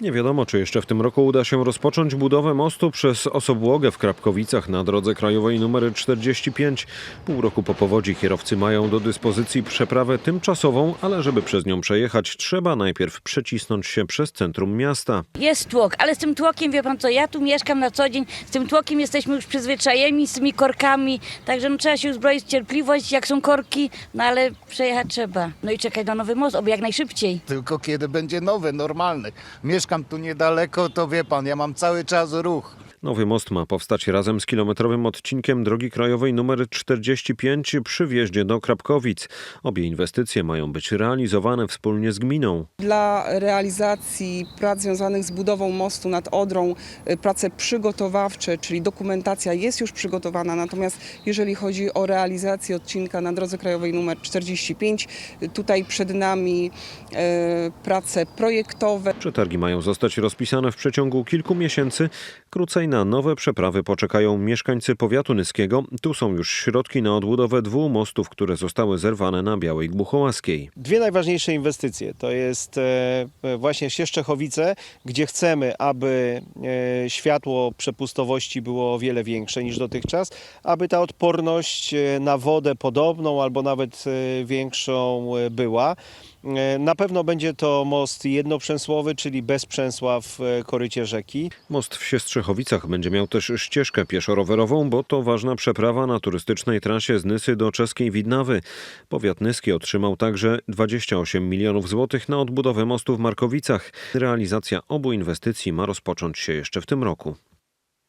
Nie wiadomo, czy jeszcze w tym roku uda się rozpocząć budowę mostu przez Osobłogę w Krapkowicach na drodze krajowej nr 45. Pół roku po powodzi kierowcy mają do dyspozycji przeprawę tymczasową, ale żeby przez nią przejechać, trzeba najpierw przecisnąć się przez centrum miasta. Jest tłok, ale z tym tłokiem, wie pan co, ja tu mieszkam na co dzień, z tym tłokiem jesteśmy już przyzwyczajeni, z tymi korkami, także no, trzeba się uzbroić w cierpliwość, jak są korki, no ale przejechać trzeba. No i czekać na nowy most, oby jak najszybciej. Tylko kiedy będzie nowy, normalny. Mieszkam tu niedaleko, to wie pan, ja mam cały czas ruch. Nowy most ma powstać razem z kilometrowym odcinkiem drogi krajowej nr 45 przy wjeździe do Krapkowic. Obie inwestycje mają być realizowane wspólnie z gminą. Dla realizacji prac związanych z budową mostu nad Odrą, y, prace przygotowawcze, czyli dokumentacja jest już przygotowana, natomiast jeżeli chodzi o realizację odcinka na drodze krajowej nr 45, y, tutaj przed nami y, prace projektowe. Przetargi mają zostać rozpisane w przeciągu kilku miesięcy. Krócej na nowe przeprawy poczekają mieszkańcy powiatu nyskiego. Tu są już środki na odbudowę dwóch mostów, które zostały zerwane na Białej Gbuchołaskiej. Dwie najważniejsze inwestycje to jest e, właśnie Sieszczechowice, gdzie chcemy, aby e, światło przepustowości było o wiele większe niż dotychczas, aby ta odporność e, na wodę podobną albo nawet e, większą e, była. E, Na pewno będzie to most jednoprzęsłowy, czyli bez przęsła w e, korycie rzeki. Most w Siestrzechowicach będzie miał też ścieżkę pieszo-rowerową, bo to ważna przeprawa na turystycznej trasie z Nysy do czeskiej Widnawy. Powiat nyski otrzymał także 28 milionów złotych na odbudowę mostu w Markowicach. Realizacja obu inwestycji ma rozpocząć się jeszcze w tym roku.